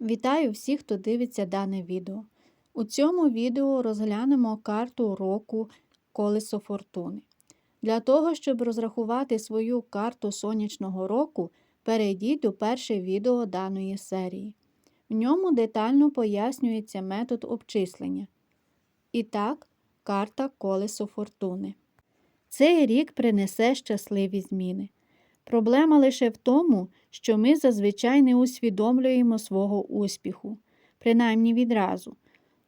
Вітаю всіх, хто дивиться дане відео. У цьому відео розглянемо карту року Колесо Фортуни. Для того, щоб розрахувати свою карту сонячного року, перейдіть до перше відео даної серії. В ньому детально пояснюється метод обчислення. І так, карта Колесо Фортуни. Цей рік принесе щасливі зміни. Проблема лише в тому, що ми зазвичай не усвідомлюємо свого успіху, принаймні відразу.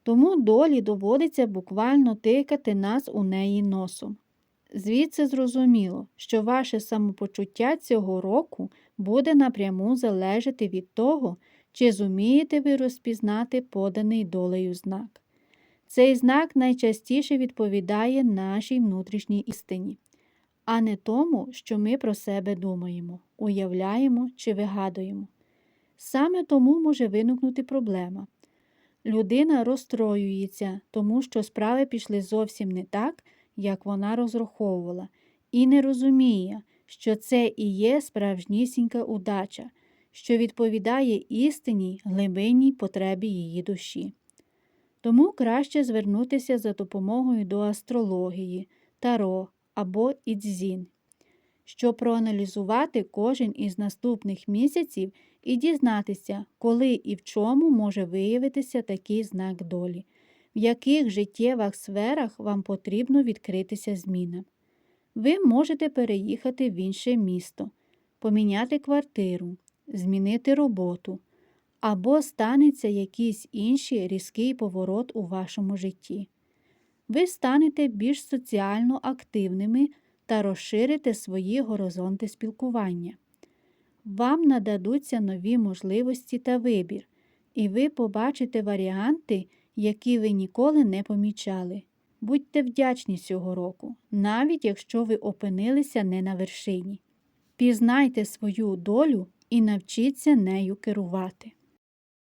Тому долі доводиться буквально тикати нас у неї носом. Звідси зрозуміло, що ваше самопочуття цього року буде напряму залежати від того, чи зумієте ви розпізнати поданий долею знак. Цей знак найчастіше відповідає нашій внутрішній істині а не тому, що ми про себе думаємо, уявляємо чи вигадуємо. Саме тому може виникнути проблема. Людина розстроюється, тому що справи пішли зовсім не так, як вона розраховувала, і не розуміє, що це і є справжнісінька удача, що відповідає істинній глибинній потребі її душі. Тому краще звернутися за допомогою до астрології, таро, або ідзін, щоб проаналізувати кожен із наступних місяців і дізнатися, коли і в чому може виявитися такий знак долі, в яких життєвих сферах вам потрібно відкритися змінам. Ви можете переїхати в інше місто, поміняти квартиру, змінити роботу, або станеться якийсь інший різкий поворот у вашому житті ви станете більш соціально активними та розширите свої горизонти спілкування. Вам нададуться нові можливості та вибір, і ви побачите варіанти, які ви ніколи не помічали. Будьте вдячні цього року, навіть якщо ви опинилися не на вершині. Пізнайте свою долю і навчіться нею керувати.